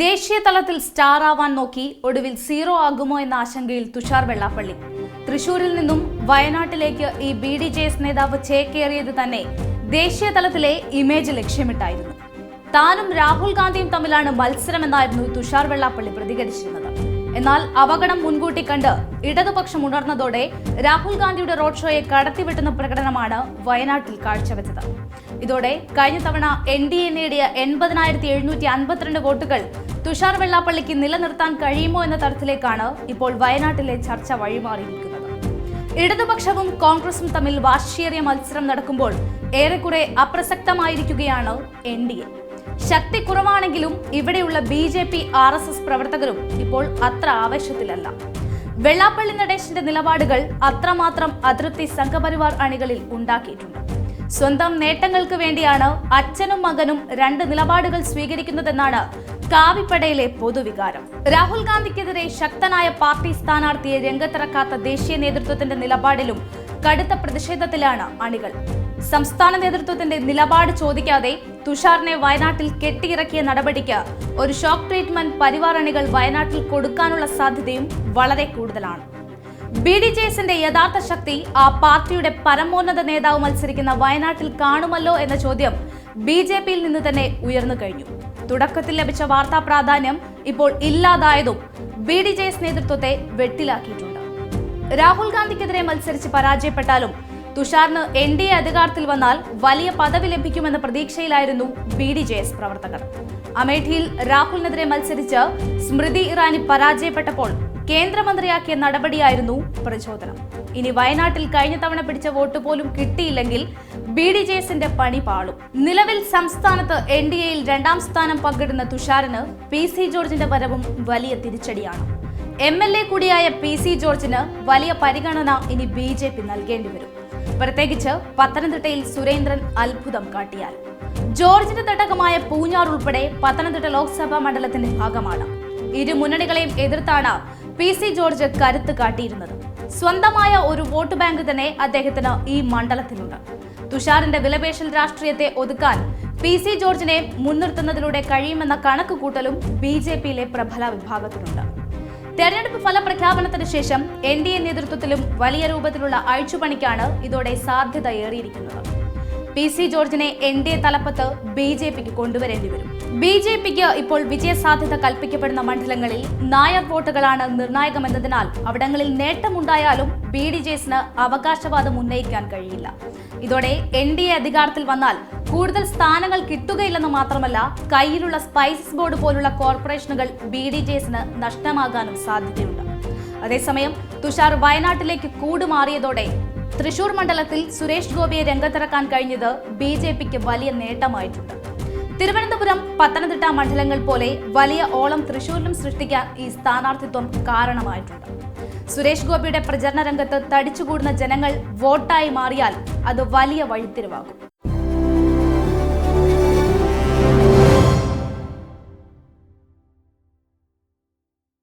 ദേശീയ തലത്തിൽ സ്റ്റാർ ആവാൻ നോക്കി ഒടുവിൽ സീറോ ആകുമോ എന്ന ആശങ്കയിൽ തുഷാർ വെള്ളാപ്പള്ളി. തൃശൂരിൽ നിന്നും വയനാട്ടിലേക്ക് ഈ ബി ഡി ജെ എസ് നേതാവ് ചേക്കേറിയത് തന്നെ ദേശീയ തലത്തിലെ ഇമേജ് ലക്ഷ്യമിട്ടായിരുന്നു. താനും രാഹുൽ ഗാന്ധിയും തമ്മിലാണ് മത്സരമെന്നായിരുന്നു തുഷാർ വെള്ളാപ്പള്ളി പ്രതികരിച്ചിരുന്നത്. എന്നാൽ അപകടം മുൻകൂട്ടി കണ്ട് ഇടതുപക്ഷം ഉണർന്നതോടെ രാഹുൽ ഗാന്ധിയുടെ റോഡ് ഷോയെ കടത്തിവിട്ടുന്ന പ്രകടനമാണ് വയനാട്ടിൽ കാഴ്ചവെച്ചത്. ഇതോടെ കഴിഞ്ഞ തവണ എൻ ഡി എ നേടിയ എൺപതിനായിരത്തി എഴുന്നൂറ്റി അൻപത്തിരണ്ട് വോട്ടുകൾ തുഷാർ വെള്ളാപ്പള്ളിക്ക് നിലനിർത്താൻ കഴിയുമോ എന്ന തരത്തിലേക്കാണ് ഇപ്പോൾ വയനാട്ടിലെ ചർച്ച വഴിമാറിയിരിക്കുന്നത്. ഇടതുപക്ഷവും കോൺഗ്രസും തമ്മിൽ വാശിയേറിയ മത്സരം നടക്കുമ്പോൾ ഏറെക്കുറെ അപ്രസക്തമായിരിക്കുകയാണ് എൻ ഡി എ. ശക്തി കുറവാണെങ്കിലും ഇവിടെയുള്ള B J P R S S പ്രവർത്തകരും ഇപ്പോൾ അത്ര ആവേശത്തിലല്ല. വെള്ളാപ്പള്ളി നടേശന്റെ നിലപാടുകൾ അത്രമാത്രം അതിർത്തി സംഘപരിവാർ അണികളിൽ ഉണ്ടാക്കിയിട്ടുണ്ട്. സ്വന്തം നേട്ടങ്ങൾക്ക് വേണ്ടിയാണ് അച്ഛനും മകനും രണ്ട് നിലപാടുകൾ സ്വീകരിക്കുന്നതെന്നാണ് കാവിപ്പടയിലെ പൊതുവികാരം. രാഹുൽ ഗാന്ധിക്കെതിരെ ശക്തനായ പാർട്ടി സ്ഥാനാർത്ഥിയെ രംഗത്തിറക്കാത്ത ദേശീയ നേതൃത്വത്തിന്റെ നിലപാടിലും കടുത്ത പ്രതിഷേധത്തിലാണ് അണികൾ. സംസ്ഥാന നേതൃത്വത്തിന്റെ നിലപാട് ചോദിക്കാതെ തുഷാറിനെ വയനാട്ടിൽ കെട്ടിയിറക്കിയ നടപടിക്ക് ഒരു ഷോക്ക് ട്രീറ്റ്മെന്റ് പരിവാർ അണികൾ വയനാട്ടിൽ കൊടുക്കാനുള്ള സാധ്യതയും വളരെ കൂടുതലാണ്. ബി ഡി ജെ എസിന്റെ യഥാർത്ഥ ശക്തി ആ പാർട്ടിയുടെ പരമോന്നത നേതാവ് മത്സരിക്കുന്ന വയനാട്ടിൽ കാണുമല്ലോ എന്ന ചോദ്യം ബി ജെ പിയിൽ നിന്ന് തന്നെ ഉയർന്നു കഴിഞ്ഞു. തുടക്കത്തിൽ ലഭിച്ച വാർത്താ പ്രാധാന്യം ഇപ്പോൾ ഇല്ലാതായതും ബി ഡി ജെ എസ് നേതൃത്വത്തെ വെട്ടിലാക്കിയിട്ടുണ്ട്. രാഹുൽ ഗാന്ധിക്കെതിരെ മത്സരിച്ച് പരാജയപ്പെട്ടാലും തുഷാറിന് എൻ ഡി എ അധികാരത്തിൽ വന്നാൽ വലിയ പദവി ലഭിക്കുമെന്ന പ്രതീക്ഷയിലായിരുന്നു ബി ഡി ജെ എസ് പ്രവർത്തകർ. അമേഠിയിൽ രാഹുലിനെതിരെ മത്സരിച്ച് സ്മൃതി ഇറാനി പരാജയപ്പെട്ടപ്പോൾ കേന്ദ്രമന്ത്രിയാക്കിയ നടപടിയായിരുന്നു പ്രചോദനം. ഇനി വയനാട്ടിൽ കഴിഞ്ഞ തവണ പിടിച്ച വോട്ട് പോലും കിട്ടിയില്ലെങ്കിൽ ബി ഡി ജെ എസിന്റെ പണി പാളും. നിലവിൽ സംസ്ഥാനത്ത് എൻ ഡി എയിൽ രണ്ടാം സ്ഥാനം പങ്കിടുന്ന തുഷാറിന് പി സി ജോർജിന്റെ വരവും വലിയ തിരിച്ചടിയാണ്. എം എൽ എ കൂടിയായ പി സി ജോർജിന് വലിയ പരിഗണന ഇനി ബി ജെ പി നൽകേണ്ടി വരും. പ്രത്യേകിച്ച് പത്തനംതിട്ടയിൽ സുരേന്ദ്രൻ അത്ഭുതം കാട്ടിയാൽ. ജോർജിന്റെ തട്ടകമായ പൂഞ്ഞാർ ഉൾപ്പെടെ പത്തനംതിട്ട ലോക്സഭാ മണ്ഡലത്തിന്റെ ഭാഗമാണ്. ഇരു മുന്നണികളെയും എതിർത്താണ് പി സി ജോർജ് കരുത്ത് കാട്ടിയിരുന്നത്. സ്വന്തമായ ഒരു വോട്ട് ബാങ്ക് തന്നെ അദ്ദേഹത്തിന് ഈ മണ്ഡലത്തിലുണ്ട്. തുഷാറിന്റെ വിലപേശൽ രാഷ്ട്രീയത്തെ ഒതുക്കാൻ പി സി ജോർജിനെ മുൻനിർത്തുന്നതിലൂടെ കഴിയുമെന്ന കണക്കുകൂട്ടലും ബി ജെ പിയിലെ പ്രബല വിഭാഗത്തിനുണ്ട് തെരഞ്ഞെടുപ്പ് ഫലപ്രഖ്യാപനത്തിന് ശേഷം എൻ ഡി എ നേതൃത്വത്തിലും വലിയ രൂപത്തിലുള്ള അഴിച്ചുപണിക്കാണ് ഇതോടെ സാധ്യത ഏറിയിരിക്കുന്നത്. പി സി ജോർജിനെ എൻ ഡി എ തലപ്പത്ത് ബി ജെ പിക്ക് കൊണ്ടുവരേണ്ടി വരും. ബി ജെ പിക്ക് ഇപ്പോൾ വിജയസാധ്യത കൽപ്പിക്കപ്പെടുന്ന മണ്ഡലങ്ങളിൽ നായർ വോട്ടുകളാണ് നിർണായകമെന്നതിനാൽ അവിടങ്ങളിൽ നേട്ടമുണ്ടായാലും ബി ഡി ജെ എസിന് അവകാശവാദം ഉന്നയിക്കാൻ കഴിയില്ല. ഇതോടെ എൻ ഡി എ അധികാരത്തിൽ വന്നാൽ കൂടുതൽ സ്ഥാനങ്ങൾ കിട്ടുകയില്ലെന്ന് മാത്രമല്ല കയ്യിലുള്ള സ്പൈസസ് ബോർഡ് പോലുള്ള കോർപ്പറേഷനുകൾ ബി ഡി ജെ എസിന് നഷ്ടമാകാനും സാധ്യതയുണ്ട്. അതേസമയം തുഷാർ വയനാട്ടിലേക്ക് കൂടുമാറിയതോടെ തൃശൂർ മണ്ഡലത്തിൽ സുരേഷ് ഗോപിയെ രംഗത്തിറക്കാൻ കഴിഞ്ഞത് ബി ജെ പിക്ക് വലിയ നേട്ടമായിട്ടുണ്ട്. തിരുവനന്തപുരം പത്തനംതിട്ട മണ്ഡലങ്ങൾ പോലെ വലിയ ഓളം തൃശൂരിലും സൃഷ്ടിക്കാൻ ഈ സ്ഥാനാർത്ഥിത്വം കാരണമായിട്ടുണ്ട്. സുരേഷ് ഗോപിയുടെ പ്രചരണ രംഗത്ത് തടിച്ചുകൂടുന്ന ജനങ്ങൾ വോട്ടായി മാറിയാൽ അത് വലിയ വഴിത്തിരിവാകും.